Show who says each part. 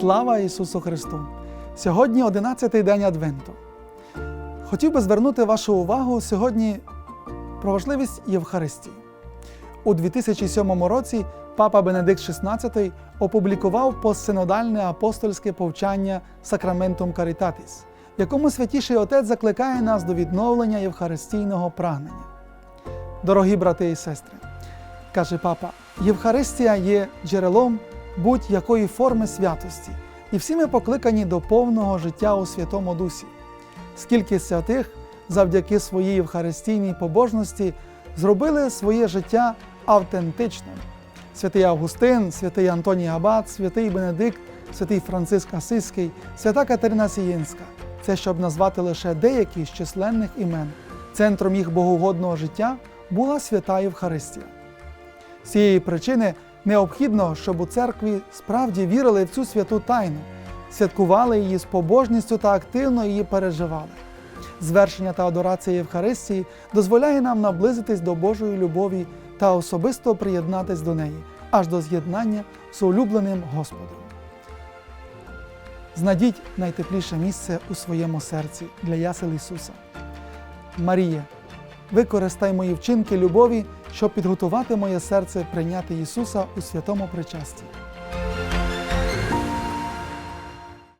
Speaker 1: Слава Ісусу Христу! Сьогодні 11-й день Адвенту. Хотів би звернути вашу увагу сьогодні про важливість Євхаристії. У 2007 році папа Бенедикт XVI опублікував постсинодальне апостольське повчання Сакраментум Карітатіс, в якому святіший Отець закликає нас до відновлення євхаристійного прагнення. Дорогі брати і сестри, каже папа, Євхаристія є джерелом будь-якої форми святості, і всі ми покликані до повного життя у Святому Дусі. Скільки святих завдяки своїй євхаристійній побожності зробили своє життя автентичним. Святий Августин, святий Антоній Абат, святий Бенедикт, святий Франциск Асиський, свята Катерина Сіїнська це щоб назвати лише деякі з численних імен. Центром їх богоугодного життя була свята Євхаристія. З цієї причини необхідно, щоб у церкві справді вірили в цю святу тайну, святкували її з побожністю та активно її переживали. Звершення та адорація Євхаристії дозволяє нам наблизитись до Божої любові та особисто приєднатись до неї, аж до з'єднання з улюбленим Господом. Знайдіть найтепліше місце у своєму серці для ясел Ісуса. Марія, використай мої вчинки любові, щоб підготувати моє серце прийняти Ісуса у святому причасті.